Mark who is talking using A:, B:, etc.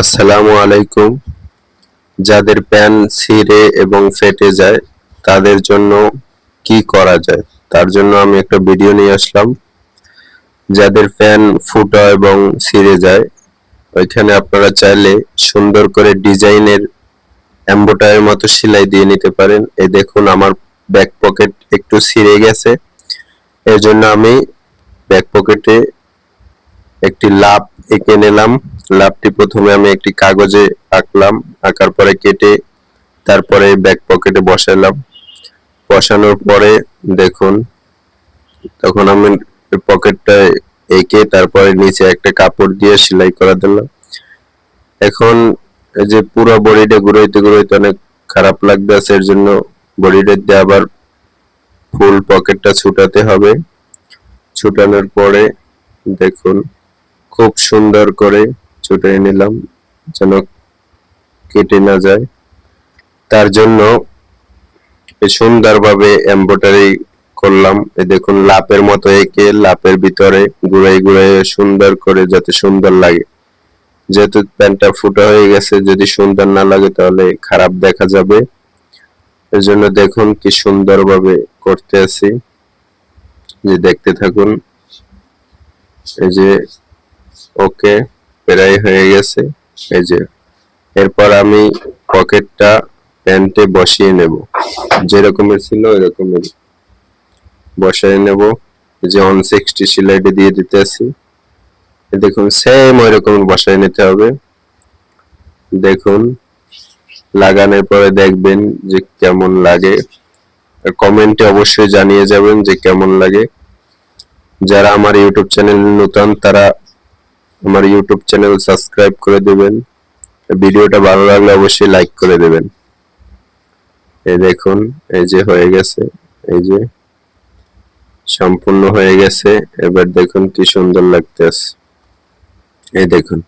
A: আসসালামু আলাইকুম। যাদের প্যান ছিঁড়ে এবং ফেটে যায়, তাদের জন্য কি করা যায়? তার জন্য আমি একটা ভিডিও নিয়ে আসলাম। যাদের প্যান ফুটা এবং ছিঁড়ে যায়, ওইখানে আপনারা চাইলে সুন্দর করে ডিজাইনের এম্বোটারের মতো সেলাই দিয়ে নিতে পারেন। এই দেখুন, আমার ব্যাক পকেট একটু ছিঁড়ে গেছে। এর জন্য আমি ব্যাক পকেটে একটি লাভ এঁকে নিলাম। লাভটি প্রথমে আমি একটি কাগজে আঁকলাম, আঁকার পরে কেটে, তারপরে ব্যাক পকেটে বসালাম। বসানোর পরে দেখুন, তখন আমি পকেটটা এঁকে তারপরে নিচে একটা কাপড় দিয়ে সেলাই করা দিলাম। এখন এই যে পুরো বডিটা ঘুরাইতে ঘুরাইতে অনেক খারাপ লাগতেছে এর জন্য বডিটা দিয়ে আবার ফুল পকেটটা ছুটাতে হবে। ছুটানোর পরে দেখুন, খুব সুন্দর করে ছুটিয়ে নিলাম, যেন কেটে না যায়। তার জন্য সুন্দরভাবে এমব্রয়ডারি করলাম। এই দেখুন লাপের মতো এঁকে লাপের ভিতরে গুড়াই গুড়াই সুন্দর করে যাতে সুন্দর লাগে। যেহেতু প্যান্টটা ফুটা হয়ে গেছে, যদি সুন্দর না লাগে তাহলে খারাপ দেখা যাবে। এর জন্য দেখুন কি সুন্দরভাবে করতে আছি। যে দেখতে থাকুন। এই যে, ওকে। প্রায় হয়ে গেছে। এই যে, এরপর আমি পকেটটা প্যান্টে বসিয়ে নেব। যেরকমের ছিল এরকমের বসাই নেব। যে অন সিক্সটি দিয়ে দিতে দেখুন সেম ওই রকম বসাই নিতে হবে। দেখুন, লাগানোর পরে দেখবেন যে কেমন লাগে। কমেন্টে অবশ্যই জানিয়ে যাবেন যে কেমন লাগে। যারা আমার ইউটিউব চ্যানেল নতুন, তারা আমার ইউটিউব চ্যানেল সাবস্ক্রাইব করে দেবেন। ভিডিওটা ভালো লাগলে অবশ্যই লাইক করে দেবেন। এই দেখুন, এই যে হয়ে গেছে, এই যে সম্পূর্ণ হয়ে গেছে। এবার দেখুন কি সুন্দর লাগতেছে। এই দেখুন।